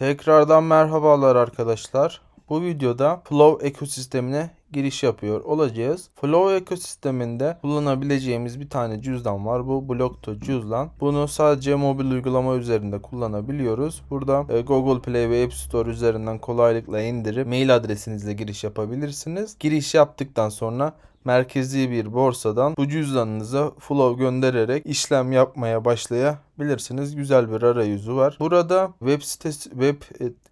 Tekrardan merhabalar arkadaşlar. Bu videoda Flow ekosistemine giriş yapıyor olacağız. Flow ekosisteminde kullanabileceğimiz bir tane cüzdan var. Bu Blockto cüzdan. Bunu sadece mobil uygulama üzerinde kullanabiliyoruz. Burada e, Google Play ve App Store üzerinden kolaylıkla indirip mail adresinizle giriş yapabilirsiniz. Giriş yaptıktan sonra merkezi bir borsadan bu cüzdanınıza flow göndererek işlem yapmaya başlayabilirsiniz. Güzel bir arayüzü var. Burada web sitesi web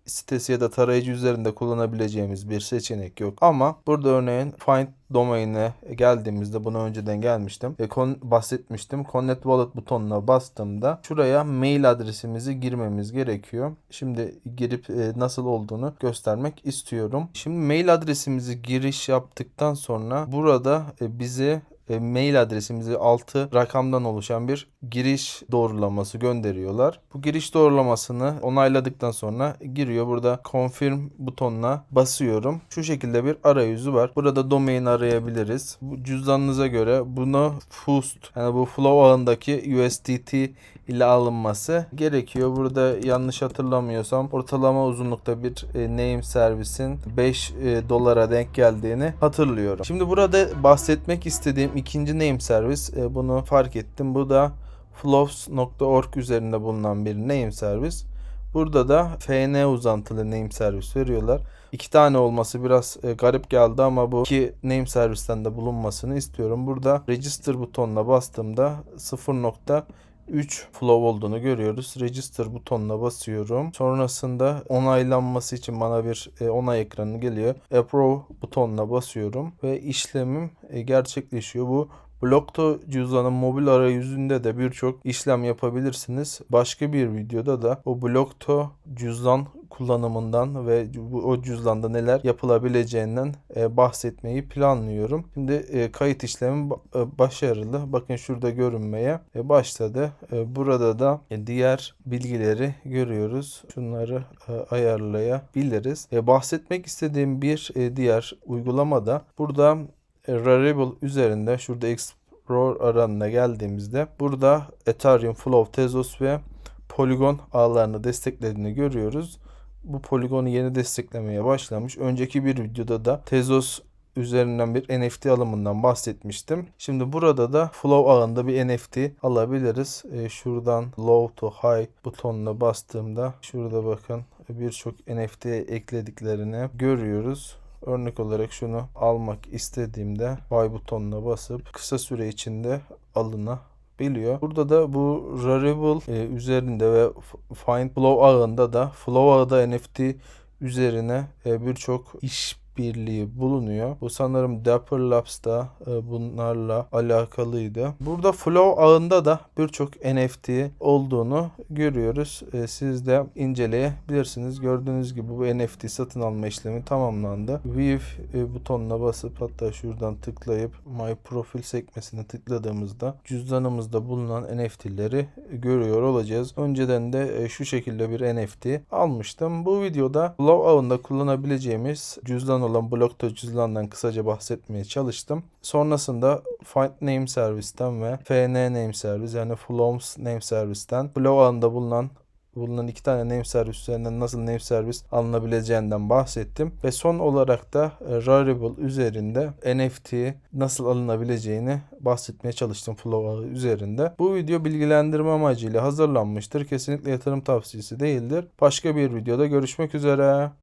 sitesi ya da tarayıcı üzerinde kullanabileceğimiz bir seçenek yok. Ama burada örneğin find domain'e geldiğimizde buna önceden gelmiştim. E, kon, bahsetmiştim. Connect Wallet butonuna bastığımda şuraya mail adresimizi girmemiz gerekiyor. Şimdi girip e, nasıl olduğunu göstermek istiyorum. Şimdi mail adresimizi giriş yaptıktan sonra burada e, bize e, mail adresimizi 6 rakamdan oluşan bir giriş doğrulaması gönderiyorlar. Bu giriş doğrulamasını onayladıktan sonra giriyor. Burada confirm butonuna basıyorum. Şu şekilde bir arayüzü var. Burada domain arayabiliriz. Bu cüzdanınıza göre bunu Fust yani bu flow ağındaki USDT ile alınması gerekiyor. Burada yanlış hatırlamıyorsam ortalama uzunlukta bir e, name servisin 5 e, dolara denk geldiğini hatırlıyorum. Şimdi burada bahsetmek istediğim ikinci name servis e, bunu fark ettim. Bu da flows.org üzerinde bulunan bir name servis. Burada da FN uzantılı name servis veriyorlar. İki tane olması biraz e, garip geldi ama bu iki name servisten de bulunmasını istiyorum. Burada register butonuna bastığımda 0.3 flow olduğunu görüyoruz. Register butonuna basıyorum. Sonrasında onaylanması için bana bir e, onay ekranı geliyor. Approve butonuna basıyorum ve işlemim e, gerçekleşiyor. Bu Blokto cüzdanın mobil arayüzünde de birçok işlem yapabilirsiniz. Başka bir videoda da o Blokto cüzdan kullanımından ve o cüzdanda neler yapılabileceğinden e, bahsetmeyi planlıyorum. Şimdi e, kayıt işlemi e, başarılı. Bakın şurada görünmeye başladı. Burada da diğer bilgileri görüyoruz. Şunları ayarlayabiliriz. Bahsetmek istediğim bir diğer uygulamada burada Rarible üzerinde şurada Explore alanına geldiğimizde burada Ethereum, Flow, Tezos ve Polygon ağlarını desteklediğini görüyoruz. Bu Polygon'u yeni desteklemeye başlamış. Önceki bir videoda da Tezos üzerinden bir NFT alımından bahsetmiştim. Şimdi burada da Flow ağında bir NFT alabiliriz. E, şuradan Low to High butonuna bastığımda şurada bakın birçok NFT eklediklerini görüyoruz. Örnek olarak şunu almak istediğimde buy butonuna basıp kısa süre içinde alınabiliyor. Burada da bu Rarible e, üzerinde ve Find Flow ağında da Flow ağda NFT üzerine e, birçok iş birliği bulunuyor. Bu sanırım Dapper Labs'da e, bunlarla alakalıydı. Burada Flow ağında da birçok NFT olduğunu görüyoruz. E, siz de inceleyebilirsiniz. Gördüğünüz gibi bu NFT satın alma işlemi tamamlandı. View e, butonuna basıp hatta şuradan tıklayıp My Profile sekmesine tıkladığımızda cüzdanımızda bulunan NFT'leri görüyor olacağız. Önceden de e, şu şekilde bir NFT almıştım. Bu videoda Flow ağında kullanabileceğimiz cüzdan olan Blockto cüzdandan kısaca bahsetmeye çalıştım. Sonrasında Find Name Service'ten ve FN Name Service yani Flows Name Service'ten Flow ağında bulunan bulunan iki tane name servis üzerinden nasıl name servis alınabileceğinden bahsettim. Ve son olarak da e, Rarible üzerinde NFT nasıl alınabileceğini bahsetmeye çalıştım Flow üzerinde. Bu video bilgilendirme amacıyla hazırlanmıştır. Kesinlikle yatırım tavsiyesi değildir. Başka bir videoda görüşmek üzere.